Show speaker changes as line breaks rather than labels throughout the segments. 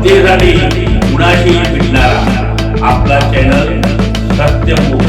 जनतेसाठी कुणाशी भेटणारा आपला चॅनल सत्यमुख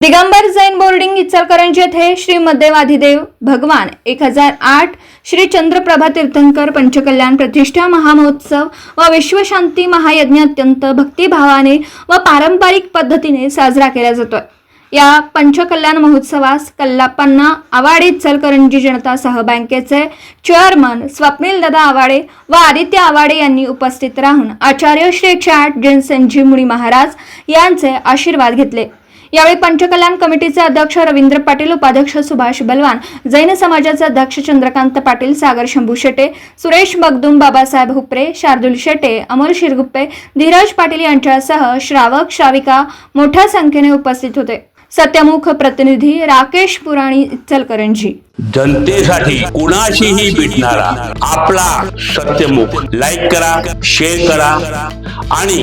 दिगंबर जैन बोर्डिंग इचलकरंजी येथे श्री मध्यवाधिदेव भगवान एक हजार आठ श्री चंद्रप्रभा तीर्थंकर पंचकल्याण प्रतिष्ठा महामहोत्सव व विश्वशांती महायज्ञ अत्यंत भक्तिभावाने व पारंपरिक पद्धतीने साजरा केला जातोय. या पंचकल्याण महोत्सवास कल्लापन्ना आवाडे इचलकरंजी जनता सहबँकेचे चेअरमन स्वप्नील दादा आवाडे व आदित्य आवाडे यांनी उपस्थित राहून आचार्य श्री एकशे आठ जैन महाराज यांचे आशीर्वाद घेतले. यावेळी पंचकल्याण कमिटीचे अध्यक्ष रवींद्र पाटील उपाध्यक्ष सुभाष बलवान जैन समाजाचे अध्यक्ष चंद्रकांत पाटील सागर शंभू शेटे सुरेश बगदुम बाबासाहेब हुपरे शार्दुल शेटे अमोल शिरगुप्पे धीरज पाटील यांच्यासह श्रावक श्राविका मोठ्या संख्येने उपस्थित होते. सत्यमुख प्रतिनिधी राकेश पुराणी इचलकरंजी.
जनतेसाठी कुणाशीही भेटणारा आपला सत्यमुख. लाईक करा शेअर करा आणि